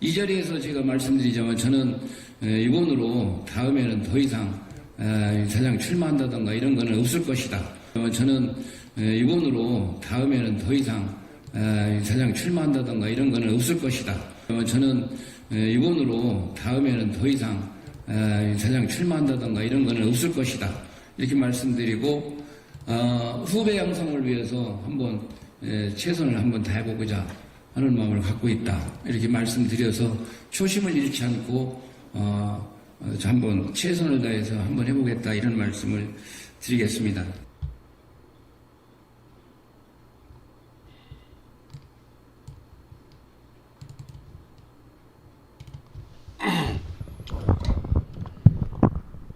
이 자리에서 제가 말씀드리자면 저는 에, 이번으로 다음에는 더 이상 에, 사장 출마한다던가 이런 거는 없을 것이다. 어, 저는 에, 이번으로 다음에는 더 이상 에, 사장 출마한다던가 이런 거는 없을 것이다. 어, 저는 에, 이번으로 다음에는 더 이상 에, 사장 출마한다던가 이런 거는 없을 것이다. 이렇게 말씀드리고 어, 후배 양성을 위해서 한번 에, 최선을 한번 다해보고자 하는 마음을 갖고 있다. 이렇게 말씀드려서 초심을 잃지 않고 어, 어, 한번 최선을 다해서 한번 해보겠다 이런 말씀을 드리겠습니다.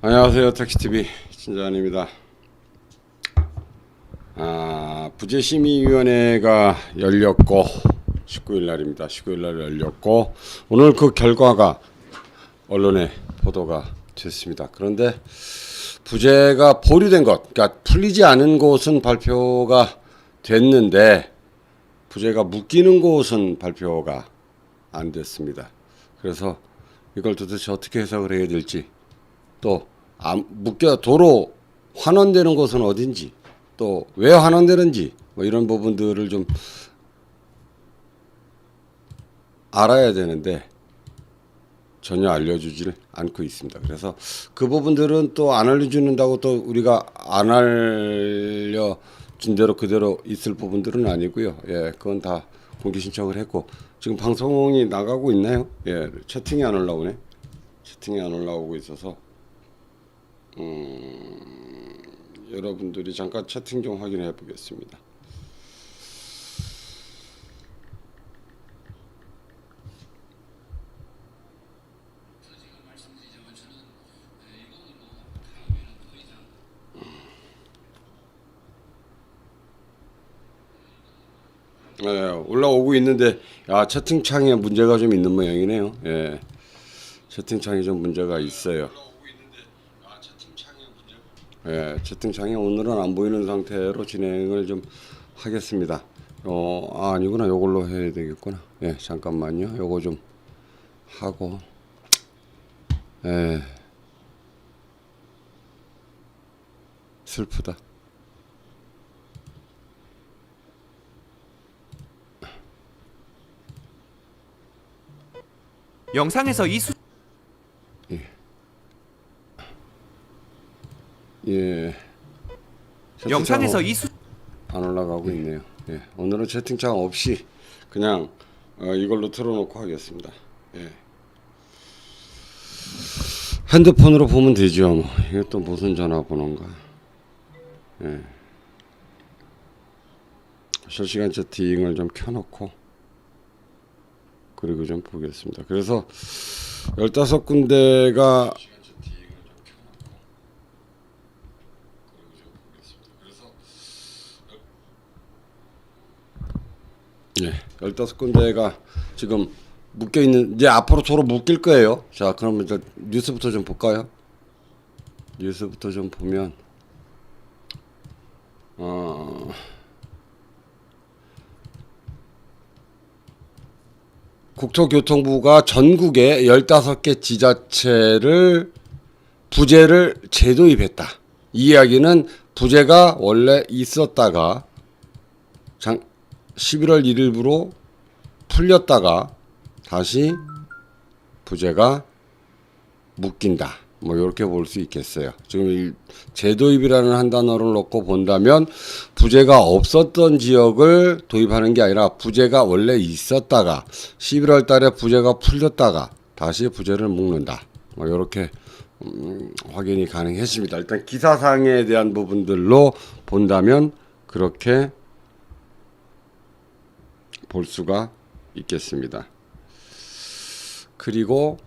안녕하세요. 택시TV 진자환입니다. 아, 부재심의위원회가 열렸고 19일 날입니다. 19일 날 열렸고 오늘 그 결과가 언론에 보도가 됐습니다. 그런데 부재가 보류된 것, 그러니까 풀리지 않은 곳은 발표가 됐는데 부재가 묶이는 곳은 발표가 안 됐습니다. 그래서 이걸 도대체 어떻게 해석을 해야 될지 또 안- 묶여 도로 환원되는 곳은 어딘지 또 왜 환원되는지 뭐 이런 부분들을 좀 알아야 되는데 전혀 알려주질 않고 있습니다. 그래서 그 부분들은 또 안 알려주는다고 또 우리가 안 알려 준 대로 그대로 있을 부분들은 아니고요. 예, 그건 다 공개 신청을 했고 지금 방송이 나가고 있나요? 예, 채팅이 안 올라오네. 채팅이 안 올라오고 있어서 음, 여러분들이 잠깐 채팅 좀 확인해 보겠습니다. 있는데 야 채팅창에 문제가 좀 있는 모양이네요. 예, 채팅창에 좀 문제가 있어요. 예, 채팅창이 오늘은 안 보이는 상태로 진행을 좀 하겠습니다. 어, 아, 아니구나. 요걸로 해야 되겠구나. 예, 잠깐만요. 요거 좀 하고. 예. 슬프다. 영상에서 이 수... 예. 영상에서 채팅창 이 수... 안 올라가고 있네요. 예. 오늘은 채팅창 없이 그냥 어, 이걸로 틀어놓고 하겠습니다. 예. 핸드폰으로 보면 되죠. 뭐. 이게 또 무슨 전화번호인가. 예. 실시간 채팅을 좀 켜놓고 그리고 좀 보겠습니다. 그래서 15군데가 네, 15군데가 지금 묶여 있는 이제 앞으로 서로 묶일 거예요. 자, 그러면 일단 뉴스부터 좀 볼까요? 뉴스부터 좀 보면 어 국토교통부가 전국에 15개 지자체를 부재를 재도입했다. 이 이야기는 부재가 원래 있었다가 장, 11월 1일부로 풀렸다가 다시 부재가 묶인다. 뭐 이렇게 볼 수 있겠어요. 지금 이 재도입이라는 한 단어를 놓고 본다면 부재가 없었던 지역을 도입하는 게 아니라 부재가 원래 있었다가 11월 달에 부재가 풀렸다가 다시 부재를 묶는다. 뭐 이렇게 음, 확인이 가능했습니다. 일단 기사상에 대한 부분들로 본다면 그렇게 볼 수가 있겠습니다. 그리고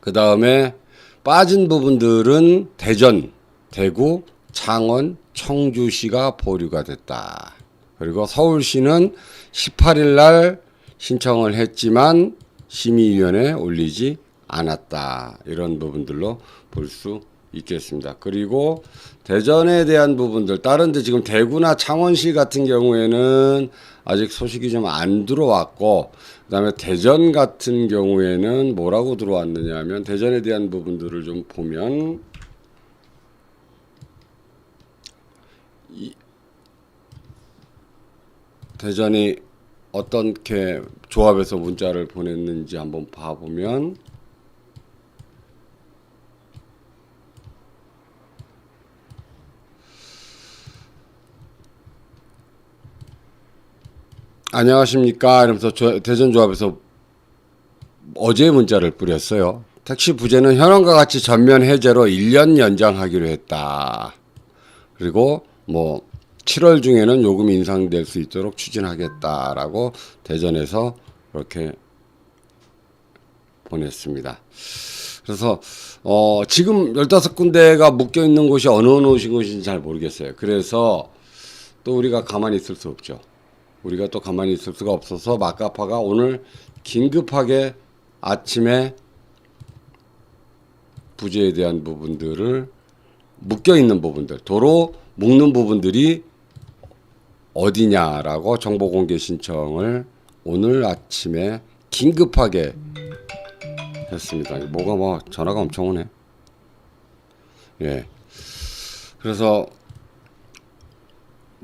그 다음에 빠진 부분들은 대전, 대구, 창원, 청주시가 보류가 됐다. 그리고 서울시는 18일 날 신청을 했지만 심의위원회에 올리지 않았다. 이런 부분들로 볼 수 있겠습니다. 그리고 대전에 대한 부분들, 다른데 지금 대구나 창원시 같은 경우에는 아직 소식이 좀 안 들어왔고, 그다음에 대전 같은 경우에는 뭐라고 들어왔느냐 하면 대전에 대한 부분들을 좀 보면 이 대전이 어떻게 조합에서 문자를 보냈는지 한번 봐보면 안녕하십니까 이러면서 조- 대전조합에서 어제 문자를 뿌렸어요. 택시 부재는 현황과 같이 전면 해제로 1년 연장하기로 했다. 그리고 뭐 7월 중에는 요금이 인상될 수 있도록 추진하겠다라고 대전에서 그렇게 보냈습니다. 그래서 어 지금 15군데가 묶여 있는 곳이 어느 어느 곳인지 잘 모르겠어요. 그래서 또 우리가 가만히 있을 수 없죠. 우리가 또 가만히 있을 수가 없어서 마카파가 오늘 긴급하게 아침에 부재에 대한 부분들을 묶여 있는 부분들, 도로 묶는 부분들이 어디냐라고 정보 공개 신청을 오늘 아침에 긴급하게 했습니다. 뭐가 뭐 전화가 엄청 오네. 예. 그래서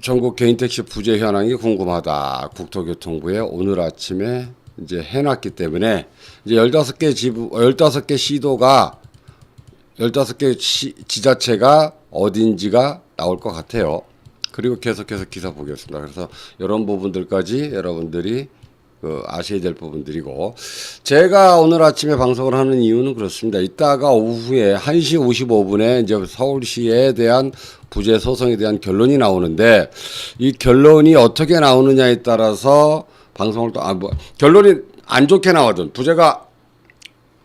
전국 개인 택시 부재 현황이 궁금하다. 국토교통부에 오늘 아침에 이제 해놨기 때문에 이제 15개 지부, 15개 시도가 15개 시, 지자체가 어딘지가 나올 것 같아요. 그리고 계속해서 기사 보겠습니다. 그래서 이런 부분들까지 여러분들이 그 아셔야 될 부분들이고 제가 오늘 아침에 방송을 하는 이유는 그렇습니다. 이따가 오후에 1시 55분에 이제 서울시에 대한 부재 소송에 대한 결론이 나오는데 이 결론이 어떻게 나오느냐에 따라서 방송을 또 아 뭐 결론이 안 좋게 나오든 부재가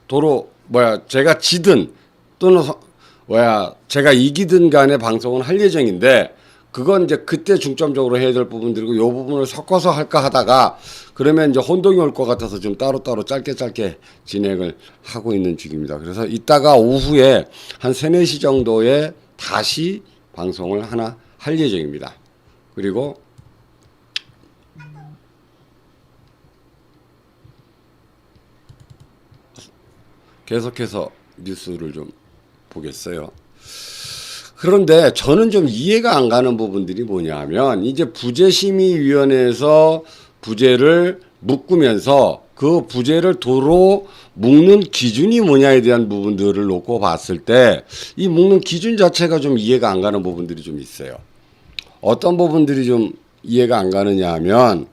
도로 뭐야 제가 지든 또는 서- 뭐야 제가 이기든 간에 방송은 할 예정인데 그건 이제 그때 중점적으로 해야 될 부분들이고 요 부분을 섞어서 할까 하다가 그러면 이제 혼동이 올 것 같아서 좀 따로따로 짧게 짧게 진행을 하고 있는 중입니다. 그래서 이따가 오후에 한 3, 4시 정도에 다시 방송을 하나 할 예정입니다. 그리고 계속해서 뉴스를 좀 보겠어요. 그런데 저는 좀 이해가 안 가는 부분들이 뭐냐면 이제 부재심의위원회에서 부재를 묶으면서 그 부재를 도로 묶는 기준이 뭐냐에 대한 부분들을 놓고 봤을 때 이 묶는 기준 자체가 좀 이해가 안 가는 부분들이 좀 있어요. 어떤 부분들이 좀 이해가 안 가느냐 하면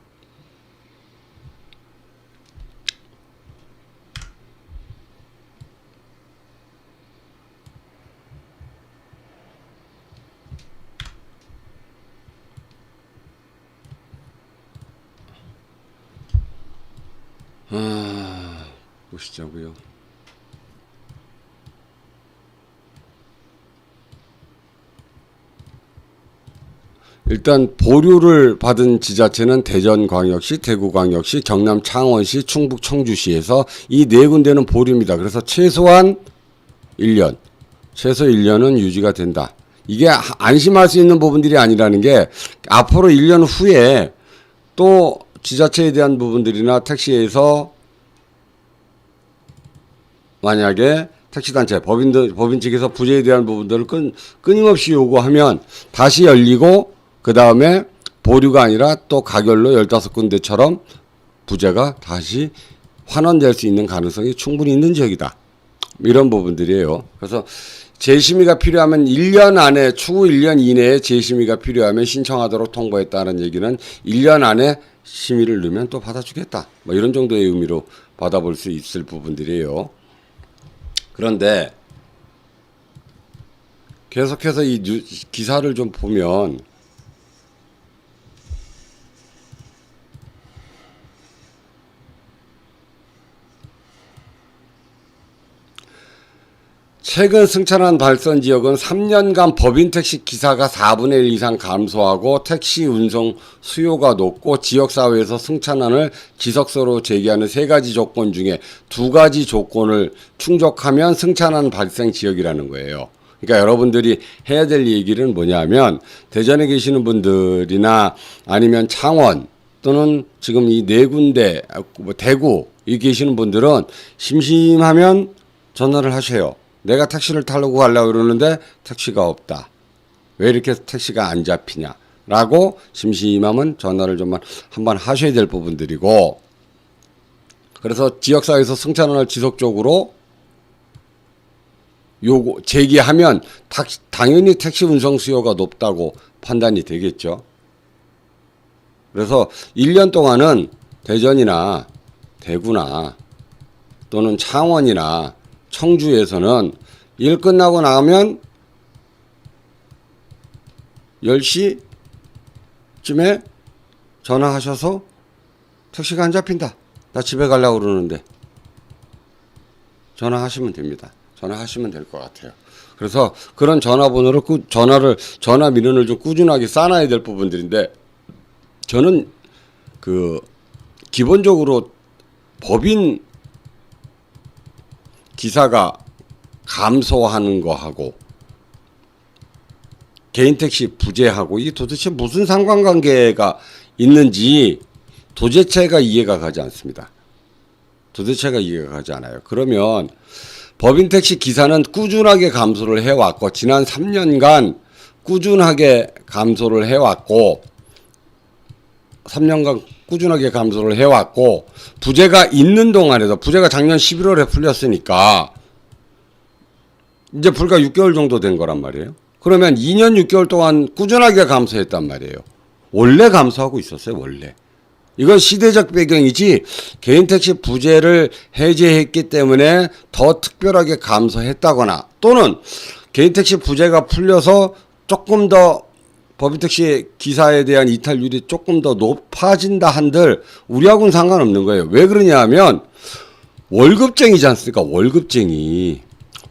아, 보시자고요. 일단 보류를 받은 지자체는 대전광역시, 대구광역시, 경남 창원시, 충북 청주시에서 이 네 군데는 보류입니다. 그래서 최소한 1년, 최소 1년은 유지가 된다. 이게 하- 안심할 수 있는 부분들이 아니라는 게 앞으로 1년 후에 또 지자체에 대한 부분들이나 택시에서 만약에 택시단체 법인들 법인 측에서 부재에 대한 부분들을 끈, 끊임없이 요구하면 다시 열리고 그 다음에 보류가 아니라 또 가결로 15군데처럼 부재가 다시 환원될 수 있는 가능성이 충분히 있는 지역이다. 이런 부분들이에요. 그래서 재심의가 필요하면 1년 안에 추후 1년 이내에 재심의가 필요하면 신청하도록 통보했다는 얘기는 1년 안에 심의를 넣으면 또 받아주겠다. 뭐 이런 정도의 의미로 받아볼 수 있을 부분들이에요. 그런데 계속해서 이 뉴, 기사를 좀 보면 최근 승천한 발선 지역은 3년간 법인 택시 기사가 4분의 1 이상 감소하고 택시 운송 수요가 높고 지역 사회에서 승천안을 지속서로 제기하는 세 가지 조건 중에 두 가지 조건을 충족하면 승천안 발생 지역이라는 거예요. 그러니까 여러분들이 해야 될 얘기는 뭐냐면 대전에 계시는 분들이나 아니면 창원 또는 지금 이 네 군데 아, 뭐 대구 이 계시는 분들은 심심하면 전화를 하세요. 내가 택시를 타려고 가려고 그러는데 택시가 없다. 왜 이렇게 택시가 안 잡히냐? 라고 심심하면 전화를 좀 한번 하셔야 될 부분들이고 그래서 지역사회에서 승차원을 지속적으로 요구 제기하면 탁- 당연히 택시 운송 수요가 높다고 판단이 되겠죠. 그래서 1년 동안은 대전이나 대구나 또는 창원이나 청주에서는 일 끝나고 나면 10시쯤에 전화하셔서 택시가 안 잡힌다. 나 집에 가려고 그러는데 전화하시면 됩니다. 전화하시면 될 것 같아요. 그래서 그런 전화번호를 꾸, 전화를 전화 민원을 좀 꾸준하게 쌓아야 될 부분들인데 저는 그 기본적으로 법인 기사가 감소하는 거하고 개인 택시 부재하고 이 도대체 무슨 상관관계가 있는지 도대체가 이해가 가지 않습니다. 도대체가 이해가 가지 않아요. 그러면 법인 택시 기사는 꾸준하게 감소를 해왔고 지난 3년간 꾸준하게 감소를 해왔고 3년간 꾸준하게 감소를 해왔고 부재가 있는 동안에도 부재가 작년 11월에 풀렸으니까 이제 불과 6개월 정도 된 거란 말이에요. 그러면 2년 6개월 동안 꾸준하게 감소했단 말이에요. 원래 감소하고 있었어요, 원래. 이건 시대적 배경이지 개인 택시 부재를 해제했기 때문에 더 특별하게 감소했다거나 또는 개인 택시 부재가 풀려서 조금 더 법인 택 시 기사에 대한 이탈률이 조금 더 높아진다 한들 우리하고는 상관없는 거예요. 왜 그러냐 하면 월급쟁이지 않습니까? 월급쟁이.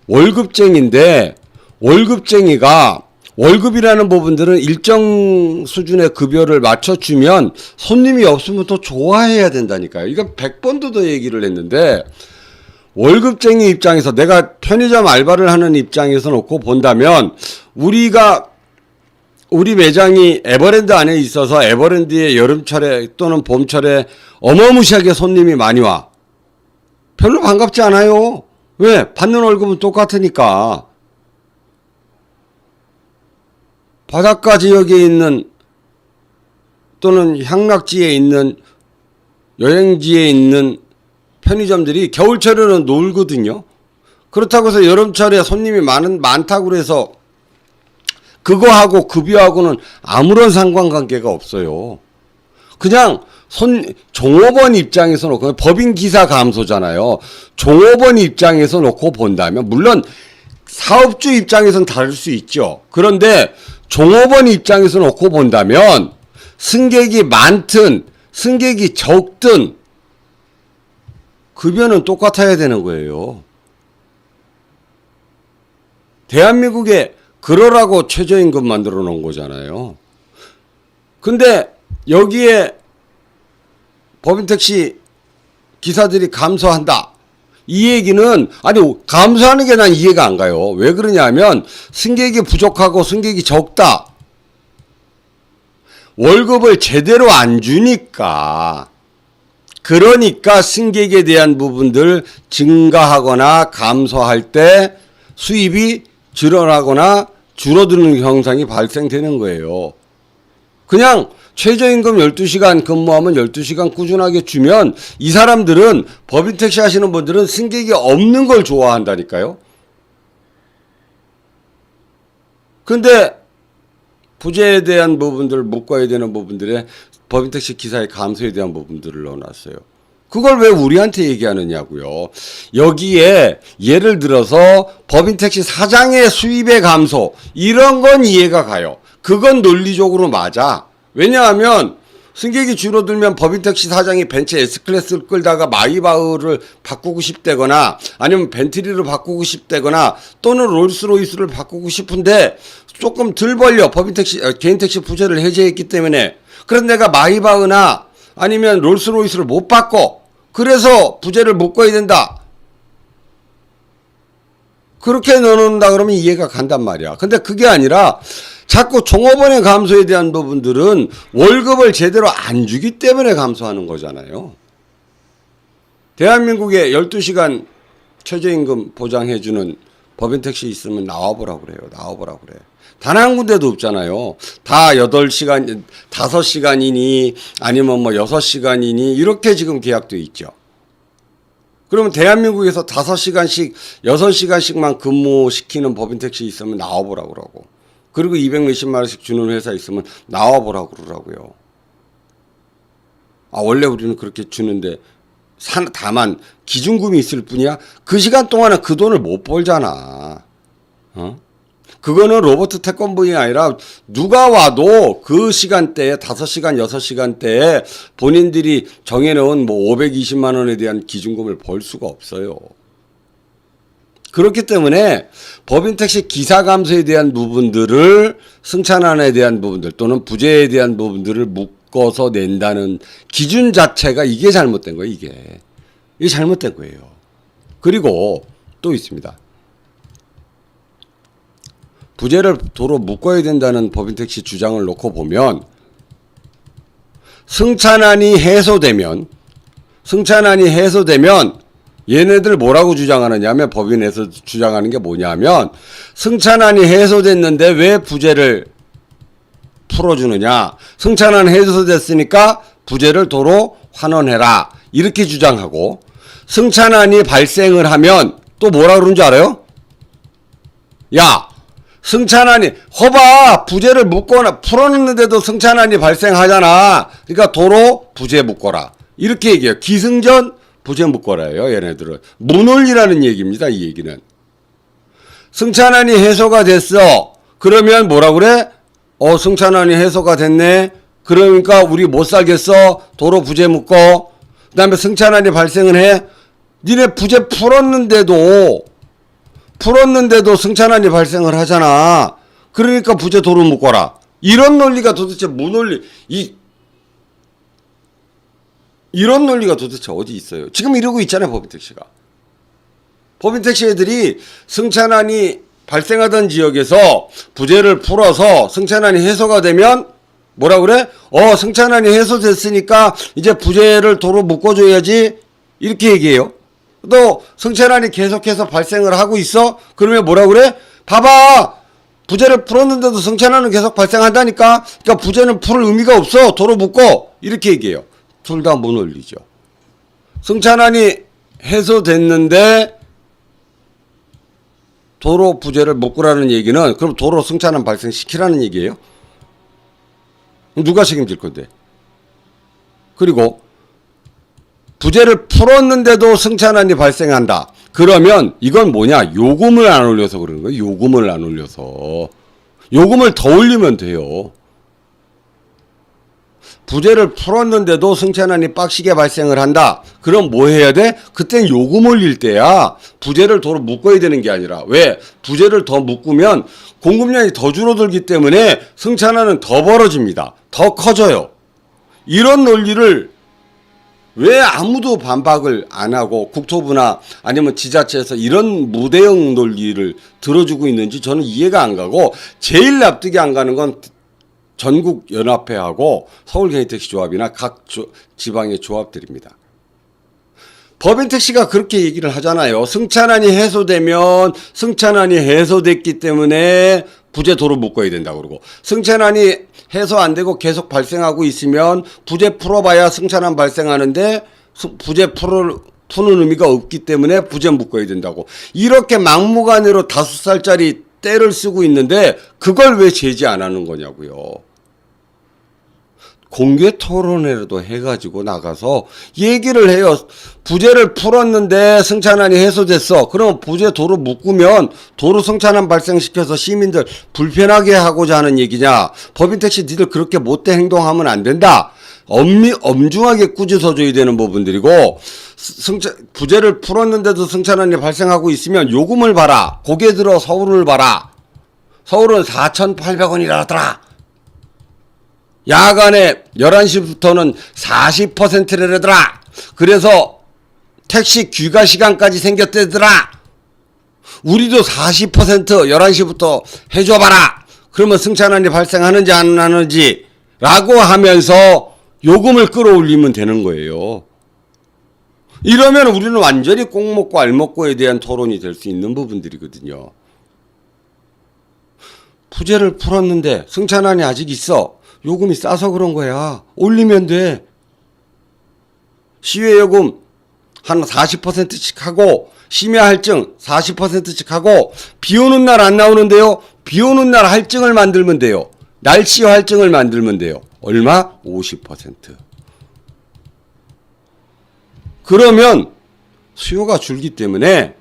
월급쟁인데 월급쟁이가 월급이라는 부분들은 일정 수준의 급여를 맞춰주면 손님이 없으면 더 좋아해야 된다니까요. 이건 100번도 더 얘기를 했는데 월급쟁이 입장에서 내가 편의점 알바를 하는 입장에서 놓고 본다면 우리가 우리 매장이 에버랜드 안에 있어서 에버랜드의 여름철에 또는 봄철에 어마무시하게 손님이 많이 와. 별로 반갑지 않아요. 왜? 받는 월급은 똑같으니까. 바닷가 지역에 있는 또는 향락지에 있는 여행지에 있는 편의점들이 겨울철에는 놀거든요. 그렇다고 해서 여름철에 손님이 많은 많다고 그래서 그거하고 급여하고는 아무런 상관관계가 없어요. 그냥 손 종업원 입장에서 놓고 법인 기사 감소잖아요. 종업원 입장에서 놓고 본다면 물론 사업주 입장에서는 다를 수 있죠. 그런데 종업원 입장에서 놓고 본다면 승객이 많든 승객이 적든 급여는 똑같아야 되는 거예요. 대한민국에 그러라고 최저임금 만들어 놓은 거잖아요. 근데 여기에 법인택시 기사들이 감소한다. 이 얘기는 아니 감소하는 게 난 이해가 안 가요. 왜 그러냐면 승객이 부족하고 승객이 적다. 월급을 제대로 안 주니까 그러니까 승객에 대한 부분들 증가하거나 감소할 때 수입이 줄어나거나 줄어드는 현상이 발생되는 거예요. 그냥 최저임금 12시간 근무하면 12시간 꾸준하게 주면 이 사람들은 법인 택시 하시는 분들은 승객이 없는 걸 좋아한다니까요. 근데 부재에 대한 부분들, 묶어야 되는 부분들에 법인 택시 기사의 감소에 대한 부분들을 넣어놨어요. 그걸 왜 우리한테 얘기하느냐고요. 여기에 예를 들어서 법인 택시 사장의 수입의 감소 이런 건 이해가 가요. 그건 논리적으로 맞아. 왜냐하면 승객이 줄어들면 법인 택시 사장이 벤츠 S 클래스를 끌다가 마이바흐를 바꾸고 싶다거나 아니면 벤트리를 바꾸고 싶다거나 또는 롤스로이스를 바꾸고 싶은데 조금 덜 벌려 법인 택시 어, 개인 택시 부재를 해제했기 때문에 그래서 내가 마이바흐나 아니면 롤스로이스를 못 바꿔 그래서 부재를 묶어야 된다. 그렇게 넣어놓는다 그러면 이해가 간단 말이야. 근데 그게 아니라 자꾸 종업원의 감소에 대한 부분들은 월급을 제대로 안 주기 때문에 감소하는 거잖아요. 대한민국에 12시간 최저임금 보장해주는 법인택시 있으면 나와보라고 그래요. 나와보라고 그래. 단 한 군데도 없잖아요. 다 8시간, 5시간이니 아니면 뭐 6시간이니 이렇게 지금 계약돼 있죠. 그러면 대한민국에서 5시간씩, 6시간씩만 근무시키는 법인 택시 있으면 나와보라고 그러고. 그리고 200 몇십만 원씩 주는 회사 있으면 나와보라고 그러라고요. 아, 원래 우리는 그렇게 주는데, 산, 다만 기준금이 있을 뿐이야. 그 시간 동안은 그 돈을 못 벌잖아. 어? 그거는 로버트 태권분이 아니라 누가 와도 그 시간대에 5시간, 6시간대에 본인들이 정해놓은 뭐 520만 원에 대한 기준금을 벌 수가 없어요. 그렇기 때문에 법인 택시 기사 감소에 대한 부분들을 승차난에 대한 부분들 또는 부재에 대한 부분들을 묶어서 낸다는 기준 자체가 이게 잘못된 거예요, 이게. 이게 잘못된 거예요. 그리고 또 있습니다. 부재를 도로 묶어야 된다는 법인 택시 주장을 놓고 보면 승차난이 해소되면 승차난이 해소되면 얘네들 뭐라고 주장하느냐면 법인에서 주장하는 게 뭐냐면 승차난이 해소됐는데 왜 부재를 풀어주느냐 승차난 해소됐으니까 부재를 도로 환원해라 이렇게 주장하고 승차난이 발생을 하면 또 뭐라 그러는 줄 알아요? 야 승차난이 허봐 부재를 묶거나 풀었는데도 승차난이 발생하잖아. 그러니까 도로 부재 묶어라. 이렇게 얘기해요. 기승전 부재 묶어라예요 얘네들은. 문홀리라는 얘기입니다 이 얘기는. 승차난이 해소가 됐어. 그러면 뭐라 그래? 어 승차난이 해소가 됐네. 그러니까 우리 못 살겠어. 도로 부재 묶어. 그다음에 승차난이 발생을 해. 니네 부재 풀었는데도 풀었는데도 승차난이 발생을 하잖아. 그러니까 부재 도로 묶어라. 이런 논리가 도대체 무 논리, 이, 이런 논리가 도대체 어디 있어요? 지금 이러고 있잖아요, 법인택시가. 법인택시 애들이 승차난이 발생하던 지역에서 부재를 풀어서 승차난이 해소가 되면 뭐라 그래? 어, 승차난이 해소됐으니까 이제 부재를 도로 묶어줘야지. 이렇게 얘기해요. 또 승차난이 계속해서 발생을 하고 있어? 그러면 뭐라 그래? 봐봐! 부재를 풀었는데도 승차난은 계속 발생한다니까? 그러니까 부재는 풀 의미가 없어. 도로 묶어. 이렇게 얘기해요. 둘다못 올리죠. 승차난이 해소됐는데 도로 부재를 묶으라는 얘기는 그럼 도로 승차난 발생시키라는 얘기예요? 누가 책임질 건데? 그리고 부재를 풀었는데도 승차난이 발생한다. 그러면 이건 뭐냐? 요금을 안 올려서 그러는 거예요. 요금을 안 올려서. 요금을 더 올리면 돼요. 부재를 풀었는데도 승차난이 빡시게 발생을 한다. 그럼 뭐 해야 돼? 그땐 요금 올릴 때야. 부재를 도로 묶어야 되는 게 아니라. 왜? 부재를 더 묶으면 공급량이 더 줄어들기 때문에 승차난은 더 벌어집니다. 더 커져요. 이런 논리를 왜 아무도 반박을 안 하고 국토부나 아니면 지자체에서 이런 무대형 논리를 들어주고 있는지 저는 이해가 안 가고 제일 납득이 안 가는 건 전국 연합회하고 서울 개인택시 조합이나 각 조- 지방의 조합들입니다. 법인 택시가 그렇게 얘기를 하잖아요. 승차난이 해소되면 승차난이 해소됐기 때문에 부재 도로 묶어야 된다 그러고 승차난이 해소 안 되고 계속 발생하고 있으면 부재 풀어봐야 승차난 발생하는데 수- 부재 풀을 푸는 의미가 없기 때문에 부재 묶어야 된다고 이렇게 막무가내로 다섯 살짜리 때를 쓰고 있는데 그걸 왜 제지 안 하는 거냐고요. 공개 토론회라도 해가지고 나가서 얘기를 해요. 부재를 풀었는데 승차난이 해소됐어. 그럼 부재 도로 묶으면 도로 승차난 발생시켜서 시민들 불편하게 하고자 하는 얘기냐. 법인택시 니들 그렇게 못돼 행동하면 안 된다. 엄미, 엄중하게 꾸짖어줘야 되는 부분들이고 승차, 부재를 풀었는데도 승차난이 발생하고 있으면 요금을 봐라. 고개 들어 서울을 봐라. 서울은 4,800원이라더라. 야간에 11시부터는 40%래더라. 그래서 택시 귀가 시간까지 생겼대더라. 우리도 40% 11시부터 해줘봐라. 그러면 승차난이 발생하는지 안 하는지 라고 하면서 요금을 끌어올리면 되는 거예요. 이러면 우리는 완전히 꼭 먹고 알 먹고에 대한 토론이 될 수 있는 부분들이거든요. 부재를 풀었는데 승차난이 아직 있어. 요금이 싸서 그런 거야. 올리면 돼. 시외 요금 한 40%씩 하고 심야 할증 40%씩 하고 비 오는 날 안 나오는데요. 비 오는 날 할증을 만들면 돼요. 날씨 할증을 만들면 돼요. 얼마? 50%. 그러면 수요가 줄기 때문에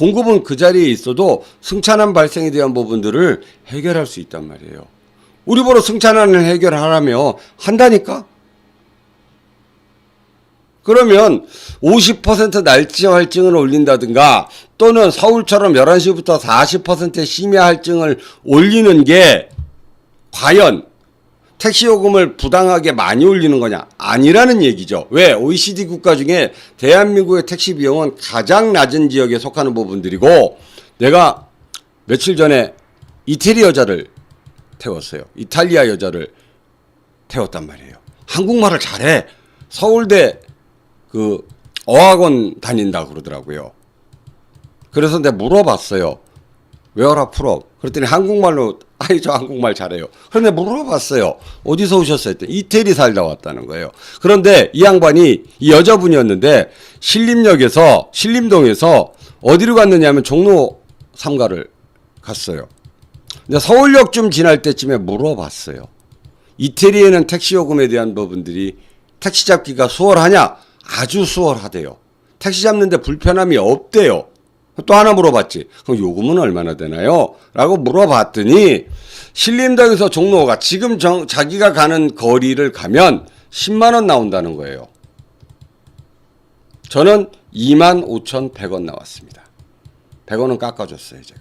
공급은 그 자리에 있어도 승차난 발생에 대한 부분들을 해결할 수 있단 말이에요. 우리 보러 승차난을 해결하라며 한다니까? 그러면 50% 날치 할증을 올린다든가 또는 서울처럼 11시부터 40%의 심야 할증을 올리는 게 과연 택시 요금을 부당하게 많이 올리는 거냐? 아니라는 얘기죠. 왜? OECD 국가 중에 대한민국의 택시 비용은 가장 낮은 지역에 속하는 부분들이고 내가 며칠 전에 이태리 여자를 태웠어요. 이탈리아 여자를 태웠단 말이에요. 한국말을 잘해. 서울대 그 어학원 다닌다 그러더라고요. 그래서 내가 물어봤어요. 외워라 풀어. 그랬더니 한국말로 아이 저 한국말 잘해요. 그런데 물어봤어요. 어디서 오셨어요? 했더니 이태리 살다 왔다는 거예요. 그런데 이 양반이 이 여자분이었는데 신림역에서 신림동에서 어디로 갔느냐면 종로 삼가를 갔어요. 근데 서울역쯤 지날 때쯤에 물어봤어요. 이태리에는 택시 요금에 대한 부분들이 택시 잡기가 수월하냐? 아주 수월하대요. 택시 잡는데 불편함이 없대요. 또 하나 물어봤지. 그럼 요금은 얼마나 되나요? 라고 물어봤더니 신림동에서 종로가 지금 정- 자기가 가는 거리를 가면 10만 원 나온다는 거예요. 저는 2만 5,100원 나왔습니다. 100원은 깎아줬어요, 제가.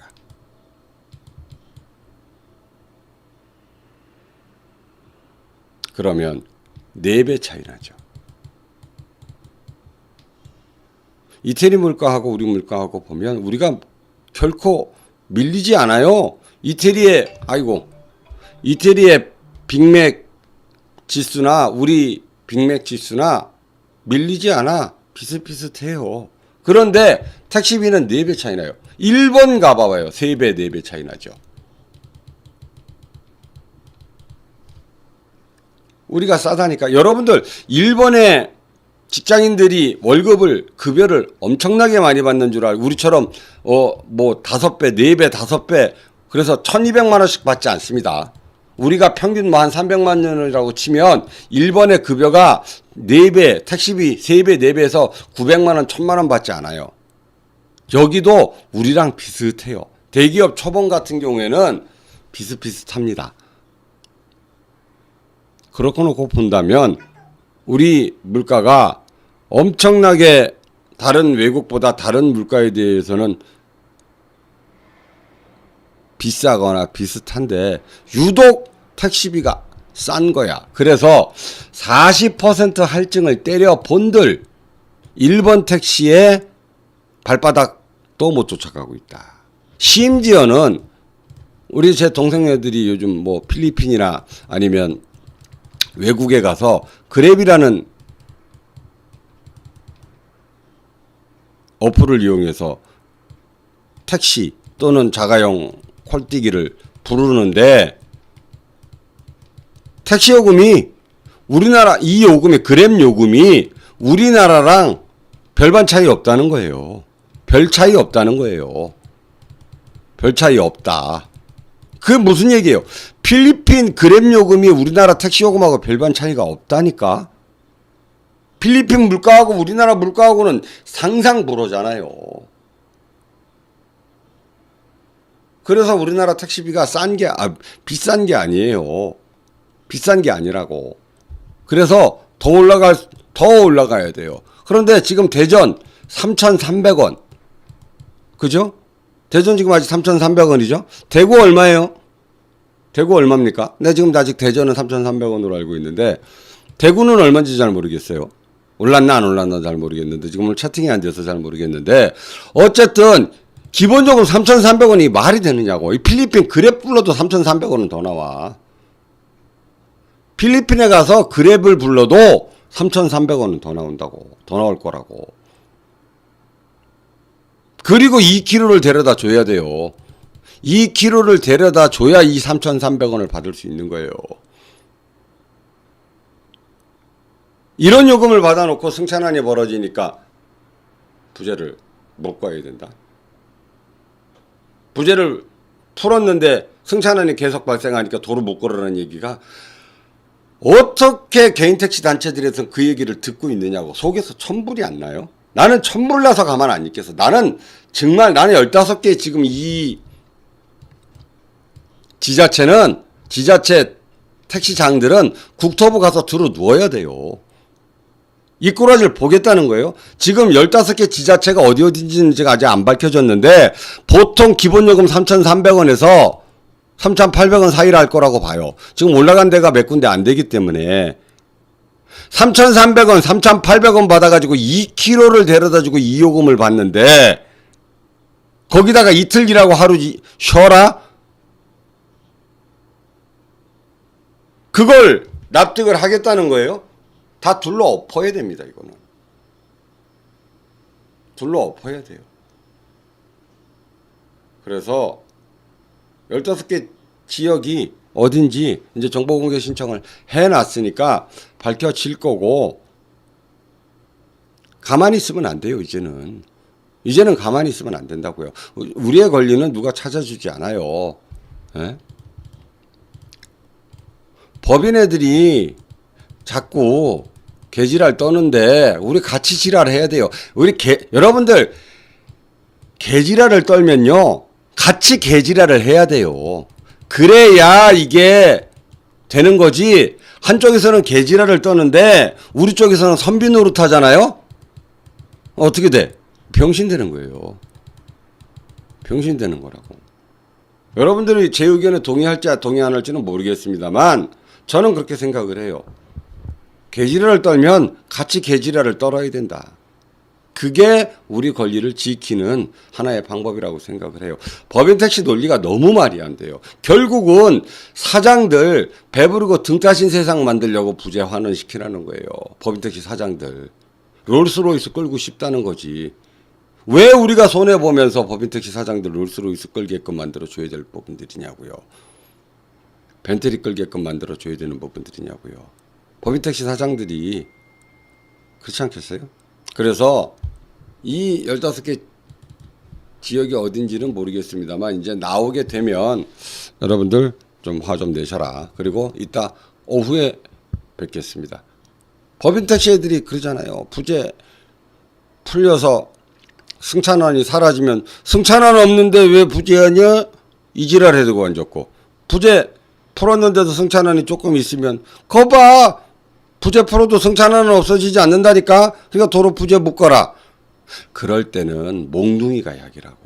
그러면 4배 차이 나죠. 이태리 물가하고 우리 물가하고 보면 우리가 결코 밀리지 않아요. 이태리의 아이고 이태리의 빅맥 지수나 우리 빅맥 지수나 밀리지 않아 비슷비슷해요. 그런데 택시비는 4배 차이 나요. 일본 가봐봐요. 3배, 4배 차이 나죠. 우리가 싸다니까. 여러분들, 일본의 직장인들이 월급을, 급여를 엄청나게 많이 받는 줄 알고, 우리처럼, 어, 뭐, 다섯 배, 네 배, 다섯 배, 그래서 1200만 원씩 받지 않습니다. 우리가 평균 뭐한 300만 원이라고 치면, 일본의 급여가 4배, 택시비 3배, 4배에서 900만 원, 1000만 원 받지 않아요. 여기도 우리랑 비슷해요. 대기업 초봉 같은 경우에는 비슷비슷합니다. 그렇게 놓고 본다면 우리 물가가 엄청나게 다른 외국보다 다른 물가에 대해서는 비싸거나 비슷한데 유독 택시비가 싼 거야. 그래서 40% 할증을 때려 본들 일본 택시의 발바닥도 못 쫓아가고 있다. 심지어는 우리 제 동생네들이 요즘 뭐 필리핀이나 아니면 외국에 가서 그랩이라는 어플을 이용해서 택시 또는 자가용 콜뛰기를 부르는데 택시 요금이 우리나라 이 요금이 그랩 요금이 우리나라랑 별반 차이 없다는 거예요. 별 차이 없다는 거예요. 별 차이 없다. 그게 무슨 얘기예요? 필리핀 그랩 요금이 우리나라 택시 요금하고 별반 차이가 없다니까. 필리핀 물가하고 우리나라 물가하고는 상상 불허잖아요. 그래서 우리나라 택시비가 싼 게, 아, 비싼 게 아니에요. 비싼 게 아니라고. 그래서 더 올라갈, 더 올라가야 돼요. 그런데 지금 대전 3,300원. 그죠? 대전 지금 아직 3,300원이죠? 대구 얼마예요? 대구 얼마입니까? 네, 지금 아직 대전은 3,300원으로 알고 있는데, 대구는 얼마인지 잘 모르겠어요. 올랐나 안 올랐나 잘 모르겠는데, 지금 오늘 채팅이 안 돼서 잘 모르겠는데, 어쨌든, 기본적으로 3,300원이 말이 되느냐고. 이 필리핀 그랩 불러도 3,300원은 더 나와. 필리핀에 가서 그랩을 불러도 3,300원은 더 나온다고. 더 나올 거라고. 그리고 2kg를 데려다 줘야 돼요. 2kg를 데려다 줘야 이 3,300원을 받을 수 있는 거예요. 이런 요금을 받아놓고 승차난이 벌어지니까 부재를 못 가야 된다. 부재를 풀었는데 승차난이 계속 발생하니까 도로 못 걸으라는 얘기가 어떻게 개인 택시 단체들에서 그 얘기를 듣고 있느냐고 속에서 천불이 안 나요? 나는 천불 나서 가만 안 있겠어. 나는 정말 나는 15개 지금 이 지자체는 지자체 택시장들은 국토부 가서 들어 누워야 돼요. 이 꼬라지를 보겠다는 거예요. 지금 15개 지자체가 어디 어딘지는 아직 안 밝혀졌는데 보통 기본요금 3,300원에서 3,800원 사이를 할 거라고 봐요. 지금 올라간 데가 몇 군데 안 되기 때문에 3,300원, 3,800원 받아가지고 2kg를 데려다주고 이 요금을 받는데 거기다가 이틀 일하고 하루 지- 쉬어라? 그걸 납득을 하겠다는 거예요? 다 둘러 엎어야 됩니다, 이거는. 둘러 엎어야 돼요. 그래서 15개 지역이 어딘지 이제 정보 공개 신청을 해 놨으니까 밝혀질 거고 가만히 있으면 안 돼요 이제는. 이제는 가만히 있으면 안 된다고요. 우리의 권리는 누가 찾아주지 않아요. 예? 법인애들이 자꾸 개지랄 떠는데 우리 같이 지랄해야 돼요. 우리 개 여러분들 개지랄을 떨면요. 같이 개지랄을 해야 돼요 그래야 이게 되는 거지. 한쪽에서는 개지랄을 떠는데 우리 쪽에서는 선비 노릇하잖아요. 어떻게 돼? 병신 되는 거예요. 병신 되는 거라고. 여러분들이 제 의견에 동의할지 동의 안 할지는 모르겠습니다만 저는 그렇게 생각을 해요. 개지랄을 떨면 같이 개지랄을 떨어야 된다. 그게 우리 권리를 지키는 하나의 방법이라고 생각을 해요. 법인 택시 논리가 너무 말이 안 돼요. 결국은 사장들 배부르고 등 따신 세상 만들려고 부재 환원시키라는 거예요. 법인 택시 사장들. 롤스로이스 끌고 싶다는 거지. 왜 우리가 손해 보면서 법인 택시 사장들 롤스로이스 끌게끔 만들어 줘야 될 부분들이냐고요. 벤틀리 끌게끔 만들어 줘야 되는 부분들이냐고요. 법인 택시 사장들이 그렇지 않겠어요? 그래서 이 15개 지역이 어딘지는 모르겠습니다만 이제 나오게 되면 여러분들 좀화좀 내셔라. 그리고 이따 오후에 뵙겠습니다. 법인 택시 애들이 그러잖아요. 부재 풀려서 승차난이 사라지면 승차난 없는데 왜 부재하냐? 이지랄 해두고 앉았고 부재 풀었는데도 승차난이 조금 있으면 거봐 부재 풀어도 승차난은 없어지지 않는다니까 그러니까 도로 부재 묶어라 그럴 때는 몽둥이가 약이라고.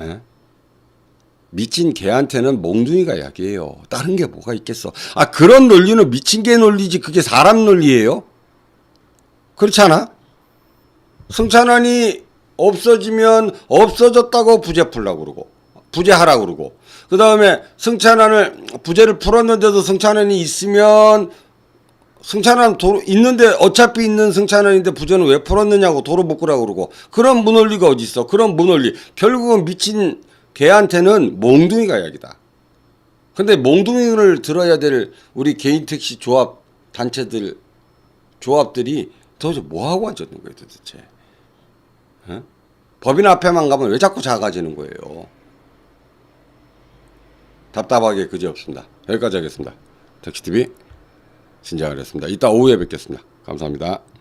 에? 미친 개한테는 몽둥이가 약이에요. 다른 게 뭐가 있겠어? 아 그런 논리는 미친 개 논리지. 그게 사람 논리예요? 그렇지 않아? 승차난이 없어지면 없어졌다고 부재 풀라고 그러고 부재하라 그러고. 그 다음에 승차난을 부재를 풀었는데도 승차난이 있으면 승차난 도로 있는데 어차피 있는 승차난인데 부재는 왜 풀었느냐고 도로 묶으라고 그러고. 그런 무논리가 어디 있어? 그런 무논리. 결국은 미친 개한테는 몽둥이가 약이다. 근데 몽둥이를 들어야 될 우리 개인 택시 조합 단체들 조합들이 도대체 뭐 하고 앉았는 거예요 도대체? 어? 법인 앞에만 가면 왜 자꾸 작아지는 거예요? 답답하게 그지 없습니다. 여기까지 하겠습니다. 택시TV 했습니다. 이따 오후에 뵙겠습니다. 감사합니다